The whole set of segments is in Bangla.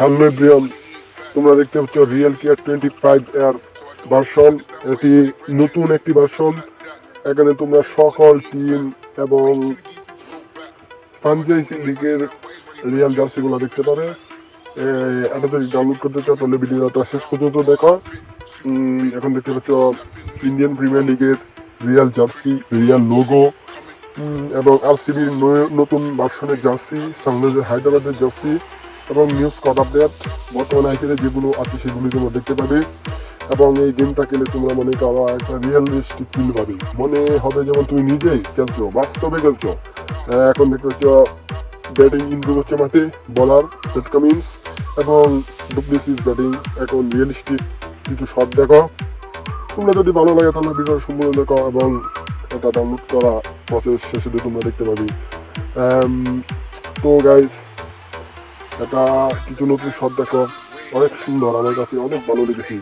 হ্যালো এভরিওয়ান, তোমরা দেখতে পাচ্ছ রিয়েল কেয়ার টোয়েন্টি ফাইভ এর ভার্সন এটি নতুন একটি ভার্সন এখানে তোমরা সকল টিম এবং ফ্রাঞ্চাইজি লিগের রিয়েল জার্সিগুলো দেখতে পাবে। এটা যদি ডাউনলোড করতে চাও, তাহলে ভিডিওটা শেষ পর্যন্ত দেখো। এখন দেখতে পাচ্ছ ইন্ডিয়ান প্রিমিয়ার লিগের রিয়াল জার্সি রিয়াল লোগো এবং আর আরসিবির নতুন ভার্সনের জার্সি সানরাইজার হায়দ্রাবাদের জার্সি এবং নিউজ কট আপডেট বর্তমানে আইপিএলে যেগুলো আছে সেগুলি তোমরা দেখতে পাবে। এবং এই গেমটা খেলে তোমরা মনে করো একটা রিয়েলিস্টিক ফিল পাবে। মনে হবে যেমন তুমি নিজেই খেলছো, বাস্তবে খেলছো। এখন দেখতে পাচ্ছ ব্যাটিং ইম্প্রুভ হচ্ছে মাঠে বলার পেট কামিন্স এবং ডুপ্লিসিস ব্যাটিং এখন রিয়েলিস্টিক কিছু শট দেখো। তোমরা যদি ভালো লাগে তাহলে ভিডিও সম্পূর্ণ দেখো এবং এটা ডাউনলোড করা প্রসেস শেষে তোমরা দেখতে পাবি। তো গাইস এটা কিছু নতুন শট দেখো। অনেক সুন্দর, আমার কাছে অনেক ভালো লেগেছে।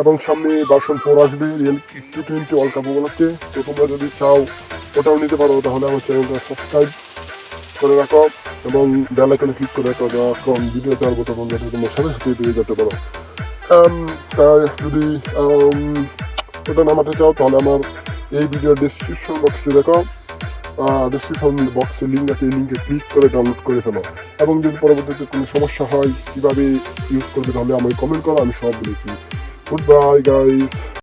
এবং সামনে ভার্সন ফোর আসবে real T twenty world cup উপলক্ষে তো তোমরা যদি চাও, ওটাও নিতে পারো, তাহলে আমার চ্যানেলটা সাবস্ক্রাইব করে রাখো এবং বেল আইকনে ক্লিক করে রাখো যখন ভিডিও ছাড়বো তখন যাতে তোমরা সাথে সাথে পেয়ে যেতে পারো। তাই যদি ওটা নামাতে চাও, তাহলে আমার এই ভিডিওর ডিসক্রিপশন বক্সে দেখো। ডিসক্রিপশন বক্সে লিঙ্ক আছে, এই লিঙ্কে ক্লিক করে ডাউনলোড করে ফেলো। এবং যদি পরবর্তীতে কোনো সমস্যা হয়, কীভাবে ইউজ করবে তাহলে আমাকে কমেন্ট করো, আমি সব বলেছি গুড বাই গাইস